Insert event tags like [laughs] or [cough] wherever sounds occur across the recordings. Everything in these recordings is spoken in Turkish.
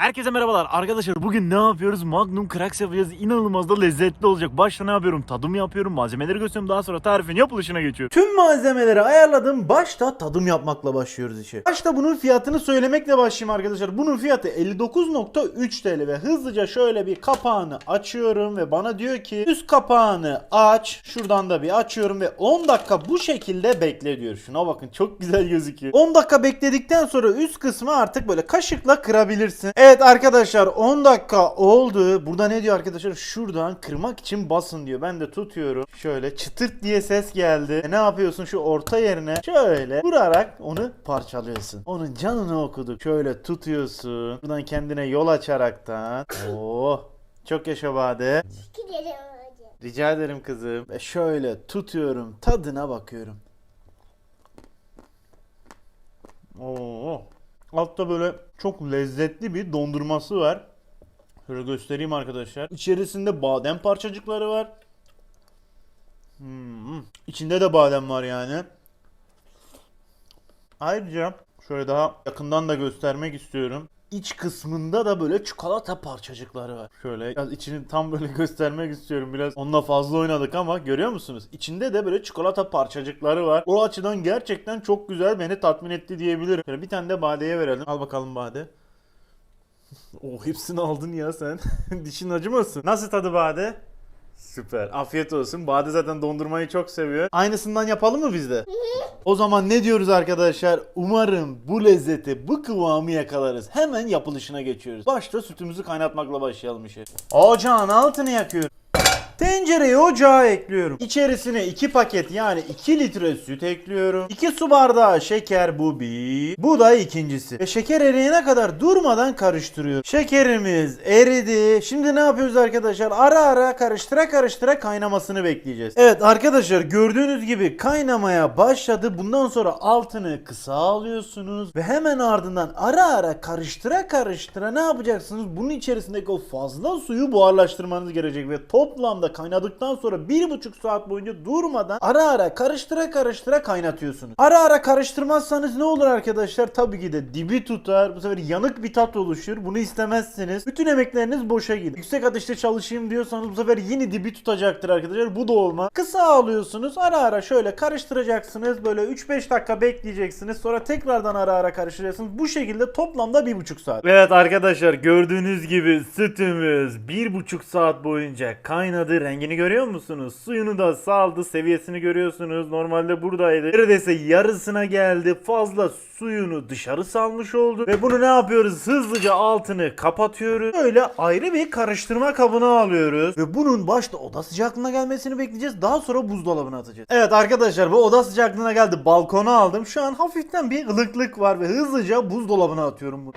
Herkese merhabalar arkadaşlar bugün ne yapıyoruz? Magnum Cracks yapacağız. İnanılmaz da lezzetli olacak. Başta ne yapıyorum? Tadım yapıyorum. Malzemeleri gösteriyorum. Daha sonra tarifin yapılışına geçiyorum. Tüm malzemeleri ayarladım. Başta tadım yapmakla başlıyoruz işe. Başta bunun fiyatını söylemekle başlayayım arkadaşlar. Bunun fiyatı 59.3 TL ve hızlıca şöyle bir kapağını açıyorum ve bana diyor ki üst kapağını aç. Şuradan da bir açıyorum ve 10 dakika bu şekilde bekle diyor. Şuna bakın çok güzel gözüküyor. 10 dakika bekledikten sonra üst kısmı artık böyle kaşıkla kırabilirsin. Evet arkadaşlar 10 dakika oldu. Burada ne diyor arkadaşlar? Şuradan kırmak için basın diyor. Ben de tutuyorum. Şöyle çıtırt diye ses geldi. E ne yapıyorsun şu orta yerine? Şöyle vurarak onu parçalıyorsun. Onun canını okuduk. Şöyle tutuyorsun. Buradan kendine yol açaraktan. Oh. Çok yaşa Bade. Rica ederim kızım. Ve şöyle tutuyorum. Tadına bakıyorum. Oo. Altta böyle çok lezzetli bir dondurması var. Şöyle göstereyim arkadaşlar. İçerisinde badem parçacıkları var. Hmm. İçinde de badem var yani. Ayrıca şöyle daha yakından da göstermek istiyorum. İç kısmında da böyle çikolata parçacıkları var. Şöyle biraz içini tam böyle [laughs] göstermek istiyorum. Biraz onunla fazla oynadık ama görüyor musunuz? İçinde de böyle çikolata parçacıkları var. O açıdan gerçekten çok güzel beni tatmin etti diyebilirim. Şöyle bir tane de Bade'ye verelim. Al bakalım Bade. [laughs] Oh hepsini aldın ya sen. [laughs] Dişin acımasın. Nasıl tadı Bade? Süper. Afiyet olsun. Bade zaten dondurmayı çok seviyor. Aynısından yapalım mı biz de? O zaman ne diyoruz arkadaşlar? Umarım bu lezzeti, bu kıvamı yakalarız. Hemen yapılışına geçiyoruz. Başta sütümüzü kaynatmakla başlayalım işe. Ocağın altını yakıyorum. Tencereye ocağa ekliyorum. İçerisine 2 paket yani 2 litre süt ekliyorum. 2 su bardağı şeker bu bir. Bu da ikincisi. Ve şeker eriyene kadar durmadan karıştırıyorum. Şekerimiz eridi. Şimdi ne yapıyoruz arkadaşlar? Ara ara karıştıra karıştıra kaynamasını bekleyeceğiz. Evet arkadaşlar gördüğünüz gibi kaynamaya başladı. Bundan sonra altını kısa alıyorsunuz ve hemen ardından ara ara karıştıra karıştıra ne yapacaksınız? Bunun içerisindeki o fazla suyu buharlaştırmanız gerekecek ve toplamda kaynadıktan sonra 1,5 saat boyunca durmadan ara ara karıştıra karıştıra kaynatıyorsunuz. Ara ara karıştırmazsanız ne olur arkadaşlar? Tabii ki de dibi tutar. Bu sefer yanık bir tat oluşur. Bunu istemezsiniz. Bütün emekleriniz boşa gider. Yüksek ateşte çalışayım diyorsanız bu sefer yine dibi tutacaktır arkadaşlar. Bu da olmaz. Kısa alıyorsunuz. Ara ara şöyle karıştıracaksınız. Böyle 3-5 dakika bekleyeceksiniz. Sonra tekrardan ara ara karıştıracaksınız. Bu şekilde toplamda 1,5 saat. Evet arkadaşlar gördüğünüz gibi sütümüz bir buçuk saat boyunca kaynadı. Rengini görüyor musunuz? Suyunu da saldı. Seviyesini görüyorsunuz. Normalde buradaydı. Neredeyse yarısına geldi. Fazla suyunu dışarı salmış oldu. Ve bunu ne yapıyoruz? Hızlıca altını kapatıyoruz. Böyle ayrı bir karıştırma kabına alıyoruz. Ve bunun başta oda sıcaklığına gelmesini bekleyeceğiz. Daha sonra buzdolabına atacağız. Evet arkadaşlar bu oda sıcaklığına geldi. Balkona aldım. Şu an hafiften bir ılıklık var ve hızlıca buzdolabına atıyorum bunu.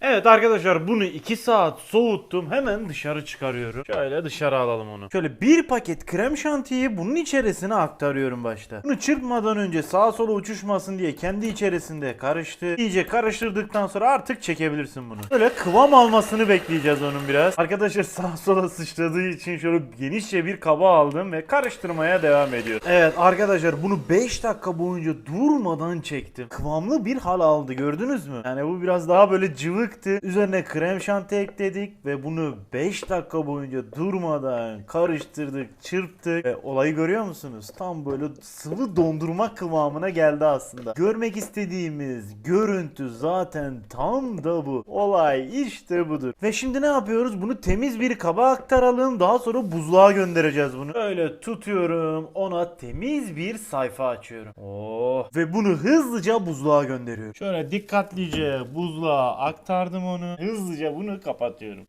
Evet arkadaşlar bunu 2 saat soğuttum. Hemen dışarı çıkarıyorum. Şöyle dışarı alalım onu. Şöyle bir paket krem şantiyi bunun içerisine aktarıyorum başta. Bunu çırpmadan önce sağa sola uçuşmasın diye kendi içerisinde karıştı. İyice karıştırdıktan sonra artık çekebilirsin bunu. Böyle kıvam almasını bekleyeceğiz onun biraz. Arkadaşlar [laughs] sağa sola sıçradığı için şöyle genişçe bir kaba aldım ve karıştırmaya devam ediyorum. Evet arkadaşlar bunu 5 dakika boyunca durmadan çektim. Kıvamlı bir hal aldı gördünüz mü? Yani bu biraz daha böyle cıvıktı. Üzerine krem şanti ekledik ve bunu 5 dakika boyunca durmadan karıştırdık, çırptık. Ve olayı görüyor musunuz? Tam böyle sıvı dondurma kıvamına geldi aslında. Görmek istediğimiz görüntü zaten tam da bu. Olay işte budur. Ve şimdi ne yapıyoruz? Bunu temiz bir kaba aktaralım. Daha sonra buzluğa göndereceğiz bunu. Öyle tutuyorum. Ona temiz bir sayfa açıyorum. Oh. Ve bunu hızlıca buzluğa gönderiyorum. Şöyle dikkatlice buzluğa aktardım onu. Hızlıca bunu kapatıyorum.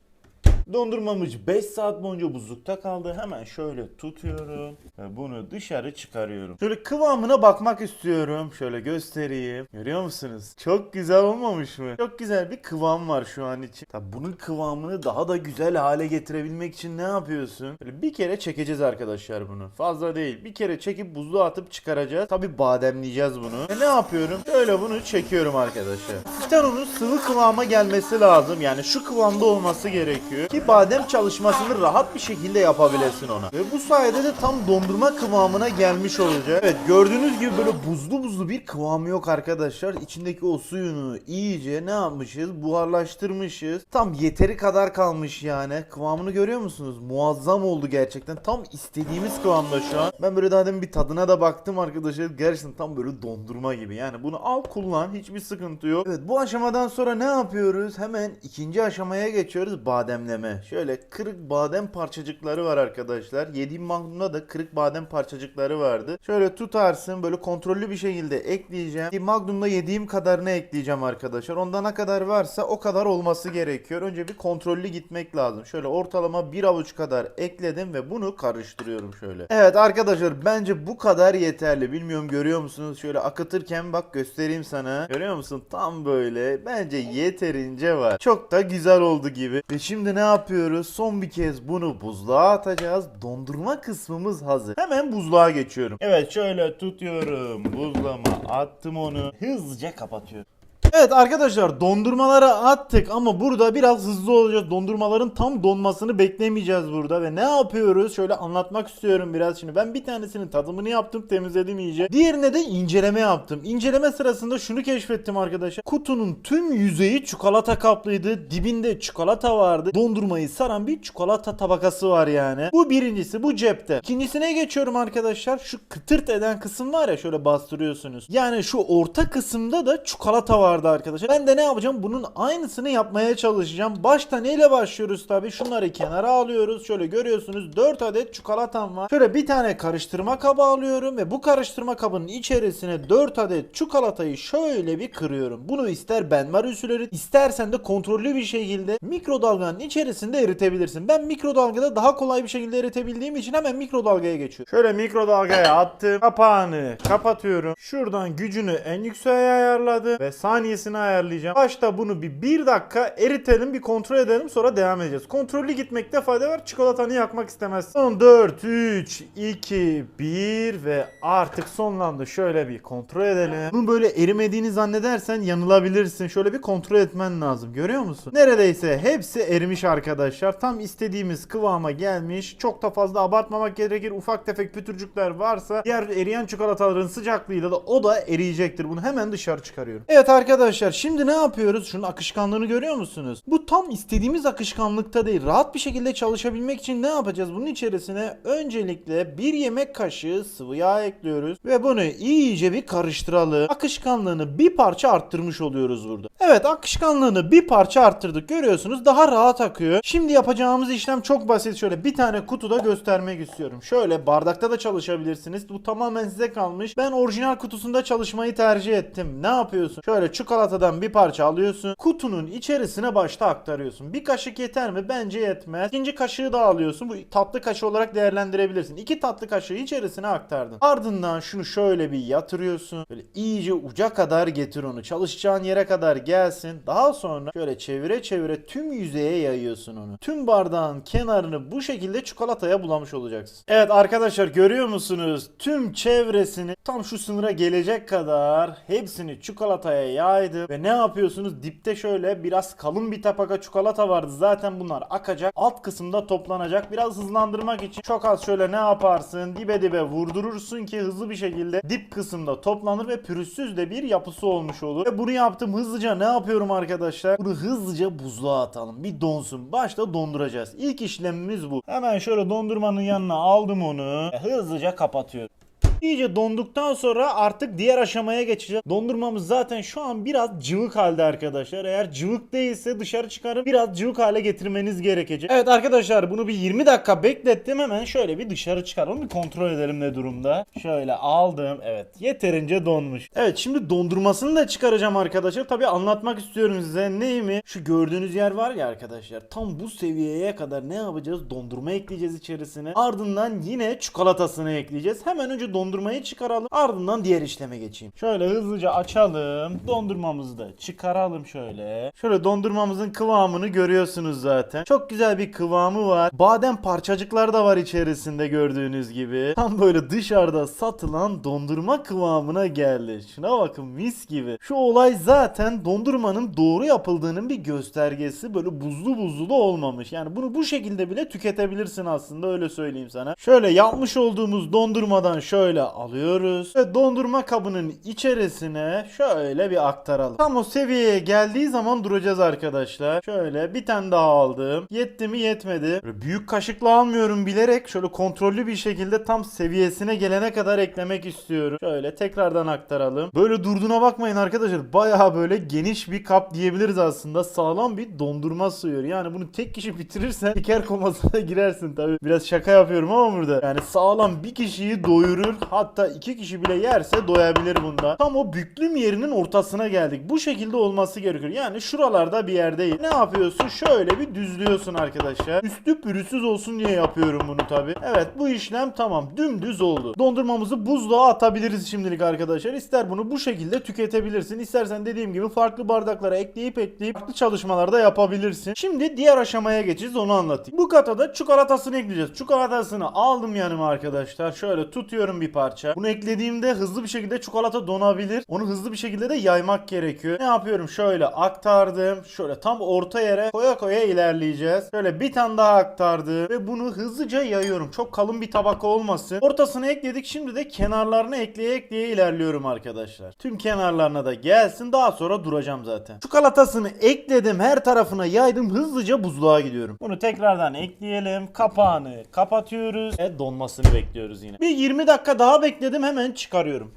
Dondurmamız 5 saat boyunca buzlukta kaldı. Hemen şöyle tutuyorum ve bunu dışarı çıkarıyorum. Şöyle kıvamına bakmak istiyorum. Şöyle göstereyim. Görüyor musunuz? Çok güzel olmamış mı? Çok güzel bir kıvam var şu an için. Tabi bunun kıvamını daha da güzel hale getirebilmek için ne yapıyorsun? Böyle bir kere çekeceğiz arkadaşlar bunu. Fazla değil. Bir kere çekip buzluğa atıp çıkaracağız. Tabi bademleyeceğiz bunu. E ne yapıyorum? Şöyle bunu çekiyorum arkadaşlar. Hafiften onun sıvı kıvama gelmesi lazım. Yani şu kıvamda olması gerekiyor. Ki bir badem çalışmasını rahat bir şekilde yapabilesin ona. Ve bu sayede de tam dondurma kıvamına gelmiş olacak. Evet gördüğünüz gibi böyle buzlu buzlu bir kıvamı yok arkadaşlar. İçindeki o suyunu iyice ne yapmışız? Buharlaştırmışız. Tam yeteri kadar kalmış yani. Kıvamını görüyor musunuz? Muazzam oldu gerçekten. Tam istediğimiz kıvamda şu an. Ben böyle daha demin bir tadına da baktım arkadaşlar. Gerçekten tam böyle dondurma gibi. Yani bunu al kullan. Hiçbir sıkıntı yok. Evet bu aşamadan sonra ne yapıyoruz? Hemen ikinci aşamaya geçiyoruz. Bademleme. Şöyle kırık badem parçacıkları var arkadaşlar. Yediğim magnumda da kırık badem parçacıkları vardı. Şöyle tutarsın böyle kontrollü bir şekilde ekleyeceğim. Magnumda yediğim kadarını ekleyeceğim arkadaşlar. Onda ne kadar varsa o kadar olması gerekiyor. Önce bir kontrollü gitmek lazım. Şöyle ortalama bir avuç kadar ekledim ve bunu karıştırıyorum şöyle. Evet arkadaşlar bence bu kadar yeterli. Bilmiyorum görüyor musunuz? Şöyle akıtırken bak göstereyim sana. Görüyor musun? Tam böyle. Bence yeterince var. Çok da güzel oldu gibi. Ve şimdi ne yapıyoruz? Son bir kez bunu buzluğa atacağız. Dondurma kısmımız hazır. Hemen buzluğa geçiyorum. Evet şöyle tutuyorum. Buzlama attım onu. Hızlıca kapatıyorum. Evet arkadaşlar dondurmalara attık ama burada biraz hızlı olacağız. Dondurmaların tam donmasını beklemeyeceğiz burada ve ne yapıyoruz? Şöyle anlatmak istiyorum biraz şimdi. Ben bir tanesinin tadımını yaptım, temizledim iyice. Diğerine de inceleme yaptım. İnceleme sırasında şunu keşfettim arkadaşlar. Kutunun tüm yüzeyi çikolata kaplıydı. Dibinde çikolata vardı. Dondurmayı saran bir çikolata tabakası var yani. Bu birincisi bu cepte. İkincisine geçiyorum arkadaşlar. Şu kıtırt eden kısım var ya şöyle bastırıyorsunuz. Yani şu orta kısımda da çikolata vardı arkadaşlar. Ben de ne yapacağım? Bunun aynısını yapmaya çalışacağım. Başta neyle başlıyoruz tabii? Şunları kenara alıyoruz. Şöyle görüyorsunuz 4 adet çikolatam var. Şöyle bir tane karıştırma kabı alıyorum ve bu karıştırma kabının içerisine 4 adet çikolatayı şöyle bir kırıyorum. Bunu ister benmar usulü istersen de kontrollü bir şekilde mikrodalganın içerisinde eritebilirsin. Ben mikrodalgada daha kolay bir şekilde eritebildiğim için hemen mikrodalgaya geçiyorum. Şöyle mikrodalgaya attım. Kapağını kapatıyorum. Şuradan gücünü en yükseğe ayarladı ve saniyesini ayarlayacağım. Başta bunu bir 1 dakika eritelim bir kontrol edelim sonra devam edeceğiz. Kontrollü gitmekte fayda var. Çikolatanı yakmak istemez. Son 4, 3, 2, 1 ve artık sonlandı. Şöyle bir kontrol edelim. Bunun böyle erimediğini zannedersen yanılabilirsin. Şöyle bir kontrol etmen lazım. Görüyor musun? Neredeyse hepsi erimiş arkadaşlar. Tam istediğimiz kıvama gelmiş. Çok da fazla abartmamak gerekir. Ufak tefek pütürcükler varsa diğer eriyen çikolataların sıcaklığıyla da o da eriyecektir. Bunu hemen dışarı çıkarıyorum. Evet arkadaşlar şimdi ne yapıyoruz? Şunun akışkanlığını görüyor musunuz? Bu tam istediğimiz akışkanlıkta değil. Rahat bir şekilde çalışabilmek için ne yapacağız? Bunun içerisine öncelikle bir yemek kaşığı sıvı yağ ekliyoruz ve bunu iyice bir karıştıralım. Akışkanlığını bir parça arttırmış oluyoruz burada. Evet akışkanlığını bir parça arttırdık. Görüyorsunuz daha rahat akıyor. Şimdi yapacağımız işlem çok basit. Şöyle bir tane kutuda göstermek istiyorum. Şöyle bardakta da çalışabilirsiniz. Bu tamamen size kalmış. Ben orijinal kutusunda çalışmayı tercih ettim. Ne yapıyorsun? Şöyle çikolatadan bir parça alıyorsun. Kutunun içerisine başta aktarıyorsun. Bir kaşık yeter mi? Bence yetmez. İkinci kaşığı da alıyorsun. Bu tatlı kaşığı olarak değerlendirebilirsin. İki tatlı kaşığı içerisine aktardın. Ardından şunu şöyle bir yatırıyorsun. Böyle iyice uca kadar getir onu. Çalışacağın yere kadar gelsin. Daha sonra şöyle çevire çevire tüm yüzeye yayıyorsun onu. Tüm bardağın kenarını bu şekilde çikolataya bulamış olacaksın. Evet arkadaşlar görüyor musunuz? Tüm çevresini tam şu sınıra gelecek kadar hepsini çikolataya yaydım. Ve ne yapıyorsunuz? Dipte şöyle biraz kalın bir tabaka çikolata vardı. Zaten bunlar akacak. Alt kısımda toplanacak. Biraz hızlandırmak için çok az şöyle ne yaparsın? Dibe dibe vurdurursun ki hızlı bir şekilde dip kısımda toplanır ve pürüzsüz de bir yapısı olmuş olur. Ve bunu yaptım hızlıca ne yapıyorum arkadaşlar? Bunu hızlıca buzluğa atalım. Bir donsun. Başta donduracağız. İlk işlemimiz bu. Hemen şöyle dondurmanın yanına aldım onu. Hızlıca kapatıyorum. İyice donduktan sonra artık diğer aşamaya geçeceğiz. Dondurmamız zaten şu an biraz cıvık halde arkadaşlar. Eğer cıvık değilse dışarı çıkarıp biraz cıvık hale getirmeniz gerekecek. Evet arkadaşlar bunu bir 20 dakika beklettim. Hemen şöyle bir dışarı çıkaralım. Bir kontrol edelim ne durumda. Şöyle aldım. Evet yeterince donmuş. Evet şimdi dondurmasını da çıkaracağım arkadaşlar. Tabi anlatmak istiyorum size. Neyimi? Şu gördüğünüz yer var ya arkadaşlar. Tam bu seviyeye kadar ne yapacağız? Dondurma ekleyeceğiz içerisine. Ardından yine çikolatasını ekleyeceğiz. Hemen önce dondurma dondurmayı çıkaralım. Ardından diğer işleme geçeyim. Şöyle hızlıca açalım. Dondurmamızı da çıkaralım şöyle. Şöyle dondurmamızın kıvamını görüyorsunuz zaten. Çok güzel bir kıvamı var. Badem parçacıklar da var içerisinde gördüğünüz gibi. Tam böyle dışarıda satılan dondurma kıvamına geldi. Şuna bakın mis gibi. Şu olay zaten dondurmanın doğru yapıldığının bir göstergesi. Böyle buzlu buzlu da olmamış. Yani bunu bu şekilde bile tüketebilirsin aslında öyle söyleyeyim sana. Şöyle yapmış olduğumuz dondurmadan şöyle alıyoruz. Ve dondurma kabının içerisine şöyle bir aktaralım. Tam o seviyeye geldiği zaman duracağız arkadaşlar. Şöyle bir tane daha aldım. Yetti mi yetmedi. Böyle büyük kaşıkla almıyorum bilerek şöyle kontrollü bir şekilde tam seviyesine gelene kadar eklemek istiyorum. Şöyle tekrardan aktaralım. Böyle durduğuna bakmayın arkadaşlar. Bayağı böyle geniş bir kap diyebiliriz aslında. Sağlam bir dondurma sığıyor. Yani bunu tek kişi bitirirsen şeker komasına [laughs] girersin tabii. Biraz şaka yapıyorum ama burada. Yani sağlam bir kişiyi doyurur. Hatta iki kişi bile yerse doyabilir bunda. Tam o büklüm yerinin ortasına geldik. Bu şekilde olması gerekiyor. Yani şuralarda bir yerdeyim. Ne yapıyorsun? Şöyle bir düzlüyorsun arkadaşlar. Üstü pürüzsüz olsun diye yapıyorum bunu tabii. Evet bu işlem tamam. Dümdüz oldu. Dondurmamızı buzluğa atabiliriz şimdilik arkadaşlar. İster bunu bu şekilde tüketebilirsin. İstersen dediğim gibi farklı bardaklara ekleyip ekleyip farklı çalışmalarda yapabilirsin. Şimdi diğer aşamaya geçeceğiz onu anlatayım. Bu kata da çikolatasını ekleyeceğiz. Çikolatasını aldım yanıma arkadaşlar. Şöyle tutuyorum bir parça. Bunu eklediğimde hızlı bir şekilde çikolata donabilir. Onu hızlı bir şekilde de yaymak gerekiyor. Ne yapıyorum? Şöyle aktardım. Şöyle tam orta yere koya koya ilerleyeceğiz. Şöyle bir tane daha aktardım ve bunu hızlıca yayıyorum. Çok kalın bir tabaka olmasın. Ortasına ekledik. Şimdi de kenarlarına ekleye ekleye ilerliyorum arkadaşlar. Tüm kenarlarına da gelsin. Daha sonra duracağım zaten. Çikolatasını ekledim. Her tarafına yaydım. Hızlıca buzluğa gidiyorum. Bunu tekrardan ekleyelim. Kapağını kapatıyoruz. Ve donmasını bekliyoruz yine. Bir 20 dakika daha bekledim. Hemen çıkarıyorum.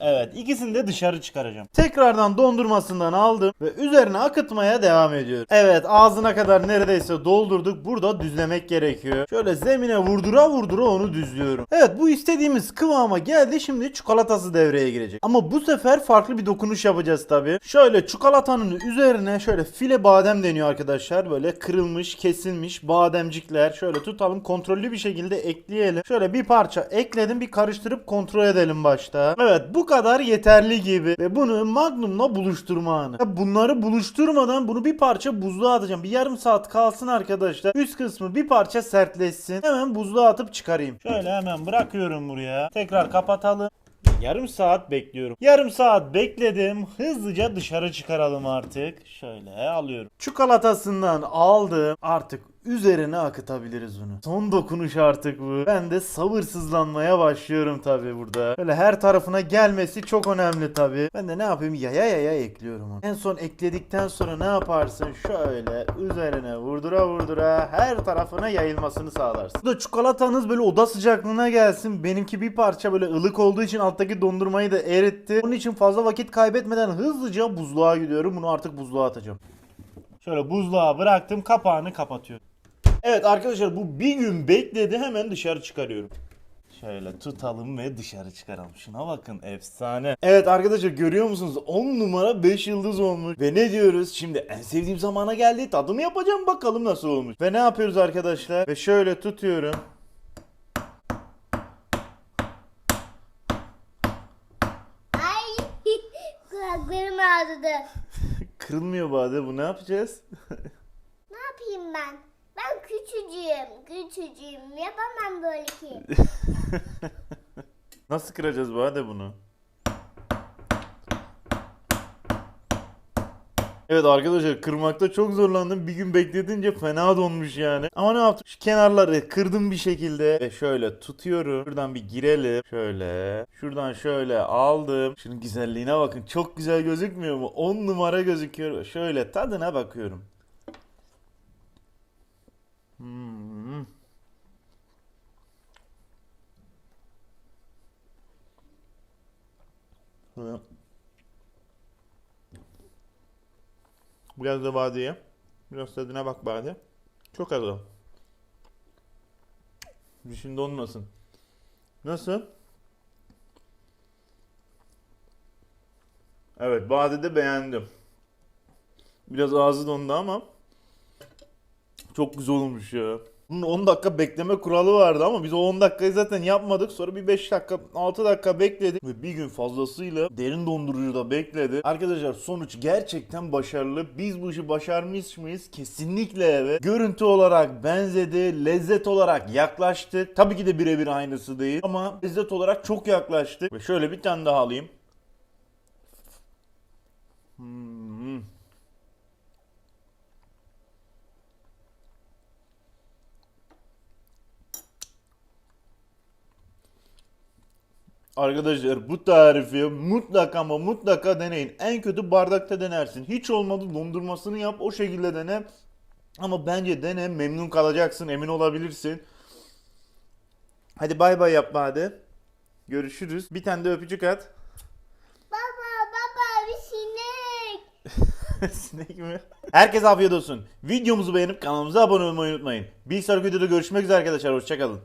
Evet ikisini de dışarı çıkaracağım. Tekrardan dondurmasından aldım ve üzerine akıtmaya devam ediyorum. Evet ağzına kadar neredeyse doldurduk. Burada düzlemek gerekiyor. Şöyle zemine vurdura vurdura onu düzlüyorum. Evet bu istediğimiz kıvama geldi. Şimdi çikolatası devreye girecek. Ama bu sefer farklı bir dokunuş yapacağız tabi. Şöyle çikolatanın üzerine şöyle file badem deniyor arkadaşlar. Böyle kırılmış, kesilmiş bademcikler. Şöyle tutalım kontrollü bir şekilde ekleyelim. Şöyle bir parça ekledim bir karıştırıp kontrol edelim başta. Evet bu kadar yeterli gibi. Ve bunu magnumla buluşturma anı. Bunları buluşturmadan bunu bir parça buzluğa atacağım. Bir yarım saat kalsın arkadaşlar. Üst kısmı bir parça sertleşsin. Hemen buzluğa atıp çıkarayım. Şöyle hemen bırakıyorum buraya. Tekrar kapatalım. Yarım saat bekliyorum. Yarım saat bekledim. Hızlıca dışarı çıkaralım artık. Şöyle alıyorum. Çikolatasından aldım. Artık üzerine akıtabiliriz bunu. Son dokunuş artık bu. Ben de sabırsızlanmaya başlıyorum tabi burada. Böyle her tarafına gelmesi çok önemli tabi. Ben de ne yapayım yaya yaya ekliyorum onu. En son ekledikten sonra ne yaparsın? Şöyle üzerine vurdura vurdura her tarafına yayılmasını sağlarsın. Bu da çikolatanız böyle oda sıcaklığına gelsin. Benimki bir parça böyle ılık olduğu için alttaki dondurmayı da eritti. Onun için fazla vakit kaybetmeden hızlıca buzluğa gidiyorum. Bunu artık buzluğa atacağım. Şöyle buzluğa bıraktım kapağını kapatıyorum. Evet arkadaşlar bu bir gün bekledi hemen dışarı çıkarıyorum. Şöyle tutalım ve dışarı çıkaralım. Şuna bakın efsane. Evet arkadaşlar görüyor musunuz? 10 numara 5 yıldız olmuş. Ve ne diyoruz? Şimdi en sevdiğim zamana geldi. Tadını yapacağım bakalım nasıl olmuş. Ve ne yapıyoruz arkadaşlar? Ve şöyle tutuyorum. Ay [laughs] kulaklarım ağrıdı. Kırılmıyor bade bu ne yapacağız? Ne yapayım ben? Ben küçücüğüm, küçücüğüm. Yapamam böyle ki. [laughs] Nasıl kıracağız bade bunu? Evet arkadaşlar kırmakta çok zorlandım. Bir gün bekletince fena donmuş yani. Ama ne yaptım? Şu kenarları kırdım bir şekilde. Ve şöyle tutuyorum. Şuradan bir girelim. Şöyle. Şuradan şöyle aldım. Şunun güzelliğine bakın. Çok güzel gözükmüyor mu? 10 numara gözüküyor. Şöyle tadına bakıyorum. Biraz da badeye. Biraz tadına bak bade. Çok az o. Dişin donmasın. Nasıl? Evet bade de beğendim. Biraz ağzı dondu ama çok güzel olmuş ya. Bunun 10 dakika bekleme kuralı vardı ama biz o 10 dakikayı zaten yapmadık. Sonra bir 5 dakika 6 dakika bekledik ve bir gün fazlasıyla derin dondurucuda bekledi. Arkadaşlar sonuç gerçekten başarılı. Biz bu işi başarmış mıyız? Kesinlikle evet. Görüntü olarak benzedi, lezzet olarak yaklaştık. Tabii ki de birebir aynısı değil ama lezzet olarak çok yaklaştık. Ve şöyle bir tane daha alayım. Hmm. Arkadaşlar bu tarifi mutlaka ama mutlaka deneyin. En kötü bardakta denersin. Hiç olmadı dondurmasını yap o şekilde dene. Ama bence dene memnun kalacaksın emin olabilirsin. Hadi bay bay yapma hadi. Görüşürüz. Bir tane de öpücük at. Baba baba bir sinek. [laughs] Sinek mi? Herkese afiyet olsun. Videomuzu beğenip kanalımıza abone olmayı unutmayın. Bir sonraki videoda görüşmek üzere arkadaşlar. Hoşçakalın.